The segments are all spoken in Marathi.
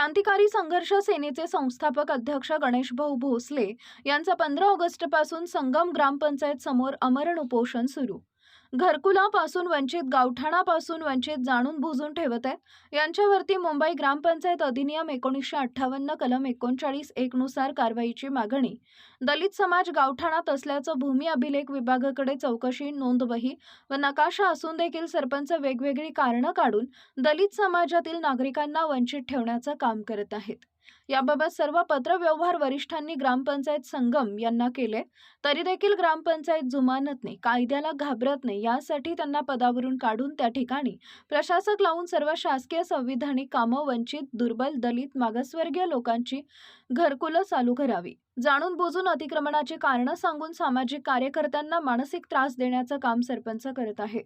क्रांतिकारी संघर्ष सेनेचे संस्थापक अध्यक्ष गणेशभाऊ भोसले यांचा पंधरा ऑगस्टपासून संगम ग्रामपंचायत समोर अमरण उपोषण सुरू. घरकुलापासून वंचित गावठाणापासून वंचित जाणून बुजून ठेवत आहेत. यांच्यावरती मुंबई ग्रामपंचायत अधिनियम एकोणीसशे अठ्ठावन्न कलम एकोणचाळीस एकनुसार कारवाईची मागणी. दलित समाज गावठाणात असल्याचं भूमी अभिलेख विभागाकडे चौकशी नोंदवही व नकाशा असून देखील सरपंच वेगवेगळी कारणं काढून दलित समाजातील नागरिकांना वंचित ठेवण्याचं काम करत आहेत. याबाबत सर्व पत्रव्यवहार वरिष्ठांनी ग्रामपंचायत संगम यांना केले. तरी देखील ग्रामपंचायत जुमानत नाही कायद्याला घाबरत नाही यासाठी त्यांना पदावरून काढून त्या ठिकाणी प्रशासक लावून सर्व शासकीय संविधानिक कामं वंचित दुर्बल दलित मागासवर्गीय लोकांची घरकुलं चालू करावी. जाणून बुजून अतिक्रमणाची कारणं सांगून सामाजिक कार्यकर्त्यांना मानसिक त्रास देण्याचं काम सरपंच करत आहे.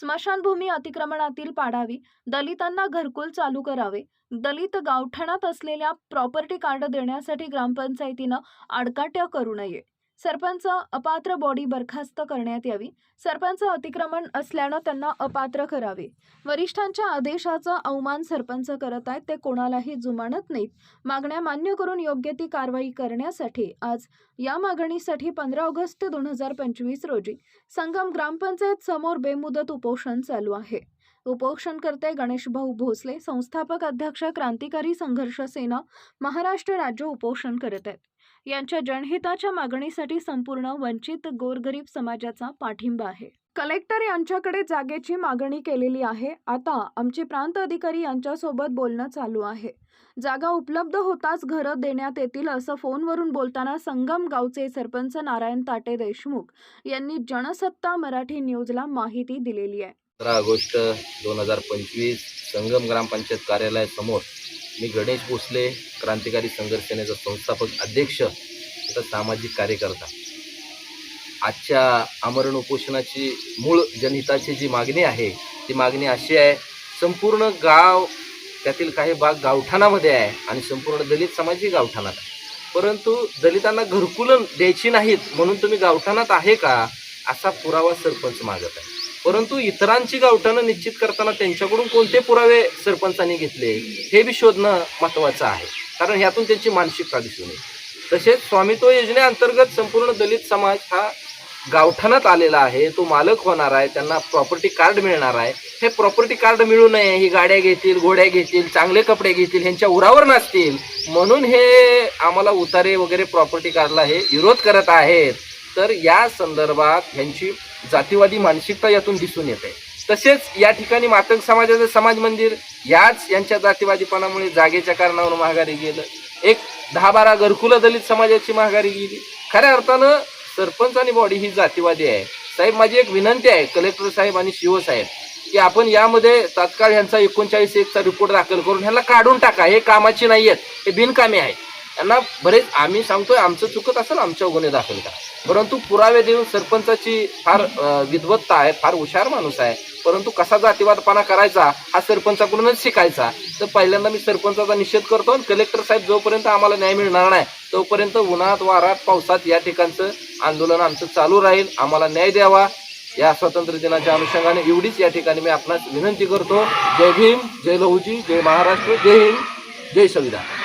स्मशानभूमी अतिक्रमणातील पाडावी दलितांना घरकुल चालू करावे दलित गावठाणात असलेल्या प्रॉपर्टी कार्ड देण्यासाठी ग्रामपंचायतीनं आडकाट्या करू नये. सरपंच अपात्र बॉडी बरखास्त करण्यात यावी. सरपंच अतिक्रमण असल्यानं त्यांना अपात्र करावे. वरिष्ठांच्या आदेशाचा अवमान सरपंच करत आहेत ते कोणालाही जुमानत नाहीत. मागण्या मान्य करून योग्य ती कारवाई करण्यासाठी आज या मागणीसाठी पंधरा ऑगस्ट दोन हजार पंचवीस रोजी संगम ग्रामपंचायत समोर बेमुदत उपोषण चालू आहे. उपोषणकर्ते गणेशभाऊ भोसले संस्थापक अध्यक्ष क्रांतिकारी संघर्ष सेना महाराष्ट्र राज्य उपोषण करत आहेत. यांच्या जनहिताच्या मागणीसाठी संपूर्ण वंचित गोरगरीब समाजाचा पाठिंबा आहे. कलेक्टर यांच्याकडे जागेची मागणी केलेली आहे. आता आमचे प्रांत अधिकारी यांच्यासोबत बोलणं चालू आहे. जागा उपलब्ध होताच घरं देण्यात येतील असं फोनवरून बोलताना संगम गावचे सरपंच नारायण ताटे देशमुख यांनी जनसत्ता मराठी न्यूजला माहिती दिलेली आहे. पंधरा ऑगस्ट दोन हजार पंचवीस संगम ग्रामपंचायत कार्यालयासमोर मी गणेश भोसले क्रांतिकारी संघर्ष सेनेचा संस्थापक अध्यक्ष तथा सामाजिक कार्यकर्ता. आजच्या आमरण उपोषणाची मूळ जनहिताची जी मागणी आहे ती मागणी अशी आहे संपूर्ण गाव त्यातील काही भाग गावठाणामध्ये आहे आणि संपूर्ण दलित समाजही गावठाणात आहे. परंतु दलितांना घरकुलं द्यायची नाहीत म्हणून तुम्ही गावठाणात आहे का असा पुरावा सरपंच मागत आहे. परंतु इतरांची गावठाणं निश्चित करताना त्यांच्याकडून कोणते पुरावे सरपंचांनी घेतले हे बी शोधणं महत्त्वाचं आहे. कारण ह्यातून त्यांची मानसिकता दिसून येईल तसेच स्वामित्व योजनेअंतर्गत संपूर्ण दलित समाज हा गावठाणात आलेला आहे तो मालक होणार आहे त्यांना प्रॉपर्टी कार्ड मिळणार आहे. हे प्रॉपर्टी कार्ड मिळू नये ही गाड्या घेतील घोड्या घेतील चांगले कपडे घेतील ह्यांच्या उरावर नसतील म्हणून हे आम्हाला उतारे वगैरे प्रॉपर्टी कार्डला हे विरोध करत आहेत. तर या संदर्भात ह्यांची जातीवादी मानसिकता यातून दिसून येते. तसेच या ठिकाणी मातंग समाजाचं समाज मंदिर याच यांच्या जातीवादीपणामुळे जागेच्या कारणावर माघारी गेलं. एक दहा बारा घरकुल दलित समाजाची माघारी गेली. खऱ्या अर्थानं सरपंच आणि बॉडी ही जातीवादी आहे. साहेब माझी एक विनंती आहे कलेक्टर साहेब आणि शिव साहेब की आपण यामध्ये तात्काळ ह्यांचा एकोणचाळीस एकचा रिपोर्ट दाखल करून ह्याला काढून टाका. हे कामाची नाही आहेत हे बिनकामे आहेत यांना बरेच आम्ही सांगतोय आमचं चुकत असेल आमच्या गुन्हे दाखल करा परंतु पुरावे देऊन सरपंचाची फार विद्वत्ता आहे फार हुशार माणूस आहे. परंतु कसा जातीवादपणा करायचा हा सरपंचाकडूनच शिकायचा. तर पहिल्यांदा मी सरपंचाचा निषेध करतो आणि कलेक्टर साहेब जोपर्यंत आम्हाला न्याय मिळणार नाही तोपर्यंत उन्हात वारात पावसात या ठिकाणचं आंदोलन आमचं चालू राहील. आम्हाला न्याय द्यावा. या स्वातंत्र्य दिनाच्या अनुषंगाने एवढीच या ठिकाणी मी आपणास विनंती करतो. जय भीम जय लहूजी जय महाराष्ट्र जय हिंद जय संविधान.